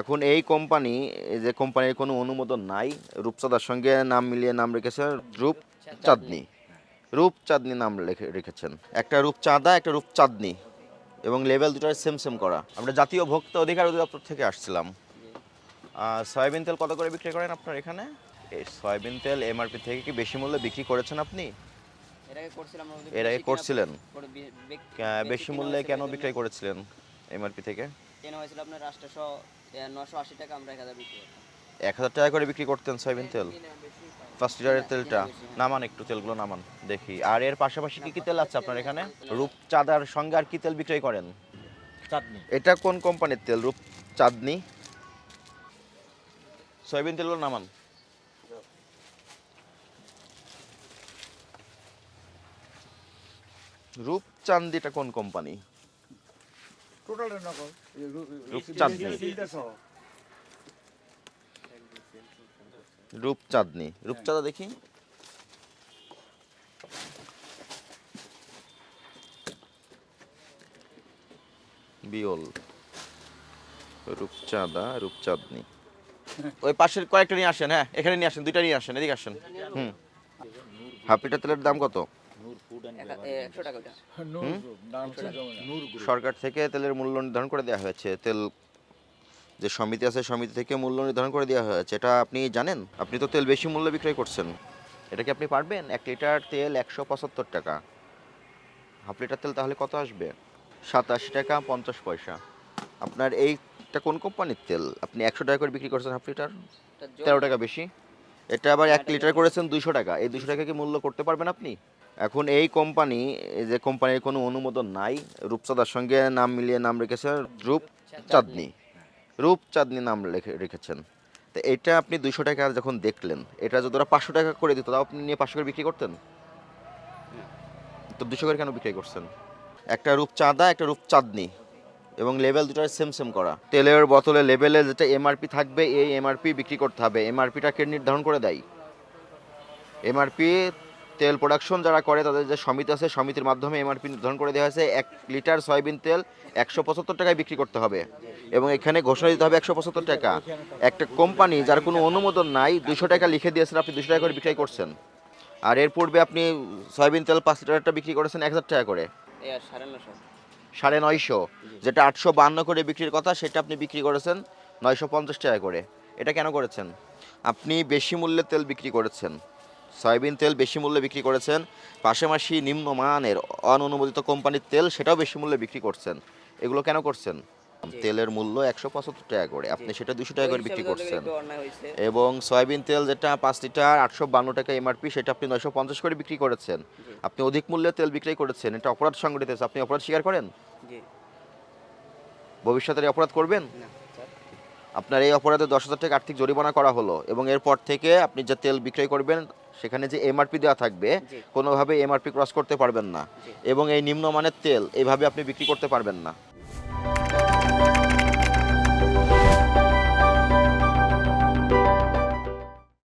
এখন এই কোম্পানি এই যে কোম্পানির কোনো অনুমোদন নাই রূপচাঁদার সঙ্গে নাম মিলিয়ে নাম রেখেছে রূপ চাঁদনি। রূপ চাঁদনি নাম রেখে রেখেছেন। একটা রূপচাঁদা একটা রূপ চাঁদনি। এবং লেভেল দুটার সেম সেম করা। আমরা জাতীয় ভোক্তা অধিকার অধিদপ্তর থেকে আসছিলাম। আর সয়াবিন তেল কত করে বিক্রি করেন আপনার এখানে? এই সয়াবিন তেল এমআরপি থেকে কি বেশি মূল্যে বিক্রি করেছেন আপনি? এর আগে করছিলেন। বেশি মূল্যে কেন বিক্রয় করেছিলেন এমআরপি থেকে? কেনা হয়েছিল আপনার রাষ্ট্রশো নশো আশি টাকা আমরা এক হাজার বিক্রি করতাম। এক হাজার টাকা করে বিক্রি করতেন সয়াবিন তেল? ফার্স্ট ইয়ারের তেলটা। নামান একটু তেলগুলো নামান দেখি। আর এর পাশাপাশি কি কি তেল আছে আপনার এখানে? রূপচাঁদার সঙ্গে আর কি তেল বিক্রয় করেন? চাটনি এটা কোন কোম্পানির তেল? রূপ চাঁদনি? সয়াবিন তেলগুলো নামান। রূপচাঁদিটা কোন কোম্পানি? টোটালটা নকল। রূপচাঁদনি। রূপচাঁদনি। রূপচাঁদা দেখি। বিয়ল। রূপচাঁদা রূপচাঁদনি। ওই পাশের কয়েকটা নিয়ে আসেন হ্যাঁ এখানে নিয়ে আসেন দুইটা নিয়ে আসেন এদিকে আসেন। হুম। হাফ লিটার তেলের দাম কত? ওটা সরকার থেকে তেলের মূল্য নির্ধারণ করে দেওয়া হয়েছে। তেল যে সমিতি আছে সমিতি থেকে মূল্য নির্ধারণ করে দেওয়া হয়েছে। এটা আপনি জানেন? আপনি তো তেল বেশি মূল্য বিক্রয় করছেন। এটা কি আপনি পারবেন? এক লিটার তেল একশো পঁচাত্তর টাকা। হাফ লিটার তেল তাহলে কত আসবে? সাতাশি টাকা পঞ্চাশ পয়সা। আপনার এইটা কোন কোম্পানির তেল? আপনি একশো টাকা করে বিক্রি করছেন হাফ লিটার? তেরো টাকা বেশি? এটা আবার এক লিটার করেছেন দুইশো টাকা। এই দুশো টাকা কি মূল্য করতে পারবেন আপনি? এখন এই কোম্পানি যে কোম্পানির কোনো অনুমোদন নাই, রূপচাঁদার সঙ্গে নাম মিলিয়ে নাম রেখেছে রূপ চাঁদনি রূপ চাঁদনি নাম রেখে- রেখেছেন। তো এটা আপনি দুশো টাকা যখন দেখলেন, এটা যদি ওরা পাঁচশো টাকা করে দিত, তাও আপনি নিয়ে পাঁচশো করে বিক্রি করতেন? তো দুশো করে কেন বিক্রি করছেন? একটা রূপ চাঁদা একটা রূপ চাঁদনি এবং লেভেল দুটার সেম সেম করা। তেলের বোতলে লেভেলে যেটা এমআরপি থাকবে, এই এমআরপি বিক্রি করতে হবে। এমআরপিটাকে নির্ধারণ করে দেয়? এমআরপি তেল প্রোডাকশন যারা করে তাদের যে সমিতি আছে সমিতির মাধ্যমে এমআরপি নির্ধারণ করে দেওয়া হয়েছে এক লিটার সয়াবিন তেল একশো পঁচাত্তর টাকায় বিক্রি করতে হবে। এবং এখানে ঘোষণা দিতে হবে একশো পঁচাত্তর টাকা। একটা কোম্পানি যার কোনো অনুমোদন নাই দুশো টাকা লিখে দিয়েছেন আপনি দুশো টাকা করে বিক্রয় করছেন। আর এর পূর্বে আপনি সয়াবিন তেল পাঁচ লিটারটা বিক্রি করেছেন এক হাজার টাকা করে। সাড়ে নয়শো। যেটা আটশো বান্ন করে বিক্রির কথা সেটা আপনি বিক্রি করেছেন নয়শো পঞ্চাশ টাকা করে। এটা কেন করেছেন? আপনি বেশি মূল্যে তেল বিক্রি করেছেন। সয়াবিন তেল বেশি মূল্যে বিক্রি করেছেন। পাশাপাশি নিম্নমানের অননুমোদিত কোম্পানির তেল সেটাও বেশি মূল্যে বিক্রি করছেন। এগুলো কেন করছেন? তেলের মূল্য একশো পঁচাত্তর টাকা করে। আপনি সেটা দুশো টাকা করে বিক্রি করছেন। এবং সয়াবিন তেল যেটা পাঁচ লিটার আটশো বান্ন টাকা এমআরপি সেটা আপনি নয়শো পঞ্চাশ করে বিক্রি করেছেন। আপনি অধিক মূল্যে তেল বিক্রি করেছেন। এটা অপরাধ সংগঠিত হয়েছে। আপনি অপরাধ স্বীকার করেন? ভবিষ্যতে অপরাধ করবেন? আপনার এই অপরাধে দশ হাজার টাকা আর্থিক জরিমানা করা হলো। এবং এরপর থেকে আপনি যে তেল বিক্রয় করবেন সেখানে যে এমআরপি দেওয়া থাকবে। কোনোভাবে এমআরপি ক্রস করতে পারবেন না। এবং এই নিম্নমানের তেল এইভাবে আপনি বিক্রি করতে পারবেন না।